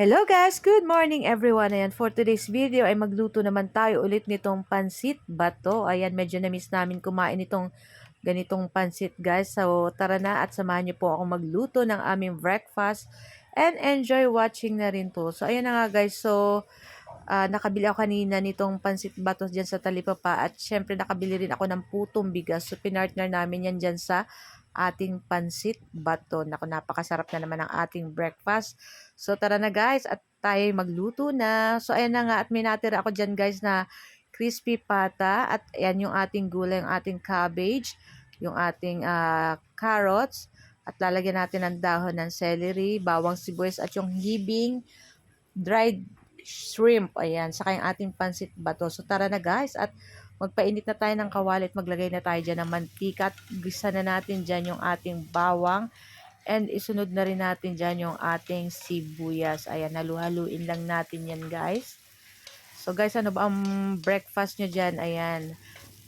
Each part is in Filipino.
Hello guys! Good morning everyone! Ayan, for today's video ay magluto naman tayo ulit nitong pansit bato. Ayan, medyo na-miss namin kumain itong ganitong pansit guys. So tara na at samahan niyo po ako magluto ng aming breakfast and enjoy watching na rin po. So ayan na nga guys, so uh, nakabili ako kanina nitong pansit bato dyan sa Talipapa at syempre nakabili rin ako ng putong bigas. So pinartner namin yan dyan sa ating pansit bato. Naku, napakasarap na naman ang ating breakfast. So, tara na guys, at tayo magluto na. So, ayan na nga, at may natira ako dyan guys na crispy pata. At ayan yung ating gulay, yung ating cabbage, yung ating uh, carrots. At lalagyan natin ng dahon ng celery, bawang sibuyas, at yung hibing dried shrimp. Ayan, saka yung ating pansit bato. So, tara na guys, at Magpainit na tayo ng kawali at maglagay na tayo dyan ng mantika at gisa na natin dyan yung ating bawang. And isunod na rin natin dyan yung ating sibuyas. Ayan, halu-haluin lang natin yan guys. So guys, ano ba ang breakfast nyo dyan? Ayan,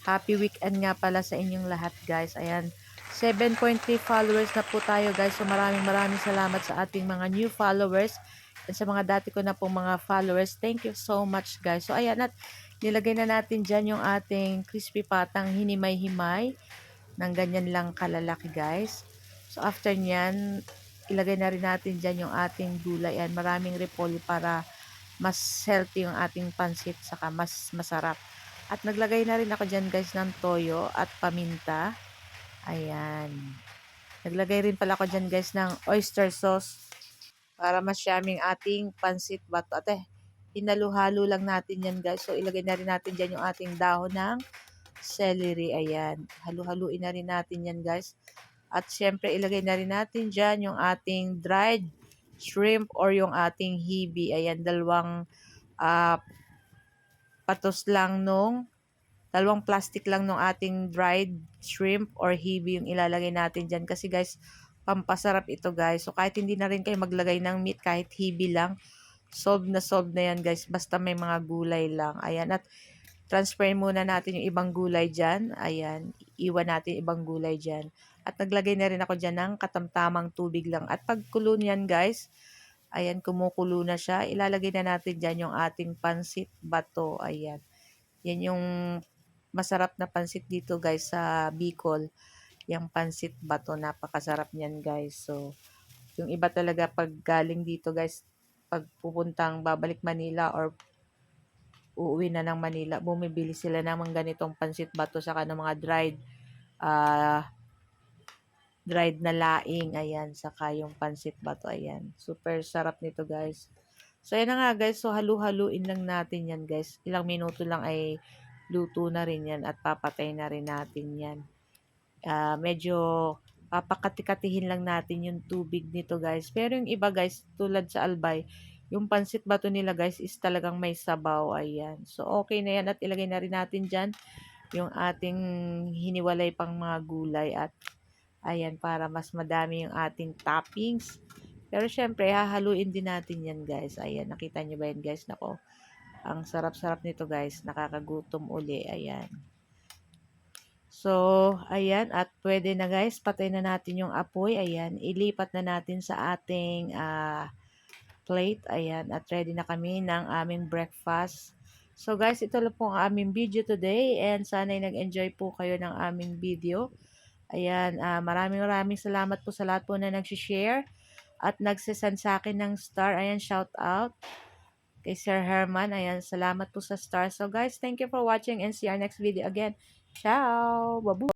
happy weekend nga pala sa inyong lahat guys. Ayan, 7.3 followers na po tayo guys. So maraming maraming salamat sa ating mga new followers. And sa mga dati ko na pong mga followers, thank you so much guys. So ayan, at Nilagay na natin dyan yung ating crispy patang hinimay-himay ng ganyan lang kalalaki guys. So after nyan, ilagay na rin natin dyan yung ating gulay. Yan, maraming repolyo para mas healthy yung ating pansit saka mas masarap. At naglagay na rin ako dyan guys ng toyo at paminta. Ayan. Naglagay rin pala ako dyan guys ng oyster sauce para mas yummy ating pansit bato. Ate, Hinaluhalo lang natin yan guys. So ilagay na rin natin dyan yung ating dahon ng celery. Ayan. Halu-haluin na rin natin yan guys. At syempre ilagay na rin natin dyan yung ating dried shrimp or yung ating hibi. Ayan. Dalawang uh, patos lang nung dalawang plastic lang nung ating dried shrimp or hibi yung ilalagay natin dyan. Kasi guys, pampasarap ito guys. So kahit hindi na rin kayo maglagay ng meat, kahit hibi lang, solve na solve na yan guys. Basta may mga gulay lang. Ayan. At transfer muna natin yung ibang gulay dyan. Ayan. Iwan natin ibang gulay dyan. At naglagay na rin ako dyan ng katamtamang tubig lang. At pagkulo niyan guys, ayan, kumukulo na siya. Ilalagay na natin dyan yung ating pansit bato. Ayan. Yan yung masarap na pansit dito guys sa Bicol. Yung pansit bato. Napakasarap niyan guys. So, yung iba talaga pag galing dito guys, pag pupuntang babalik Manila or uuwi na ng Manila, bumibili sila ng mga ganitong pansit bato saka ng mga dried uh, dried na laing, ayan, saka yung pansit bato, ayan. Super sarap nito, guys. So, ayan na nga, guys. So, halu-haluin lang natin yan, guys. Ilang minuto lang ay luto na rin yan at papatay na rin natin yan. Uh, medyo papakatikatihin lang natin yung tubig nito guys. Pero yung iba guys, tulad sa albay, yung pansit bato nila guys is talagang may sabaw. Ayan. So okay na yan at ilagay na rin natin dyan yung ating hiniwalay pang mga gulay at ayan para mas madami yung ating toppings. Pero syempre hahaluin din natin yan guys. Ayan, nakita nyo ba yan guys? Nako, ang sarap-sarap nito guys. Nakakagutom uli. Ayan. So, ayan, at pwede na guys, patay na natin yung apoy. Ayan, ilipat na natin sa ating uh, plate. Ayan, at ready na kami ng aming breakfast. So guys, ito lang po ang aming video today and sana'y nag-enjoy po kayo ng aming video. Ayan, uh, maraming maraming salamat po sa lahat po na nag-share at nagsisend sa akin ng star. Ayan, shout out kay Sir Herman. Ayan, salamat po sa star. So guys, thank you for watching and see our next video again. Ciao! Babu!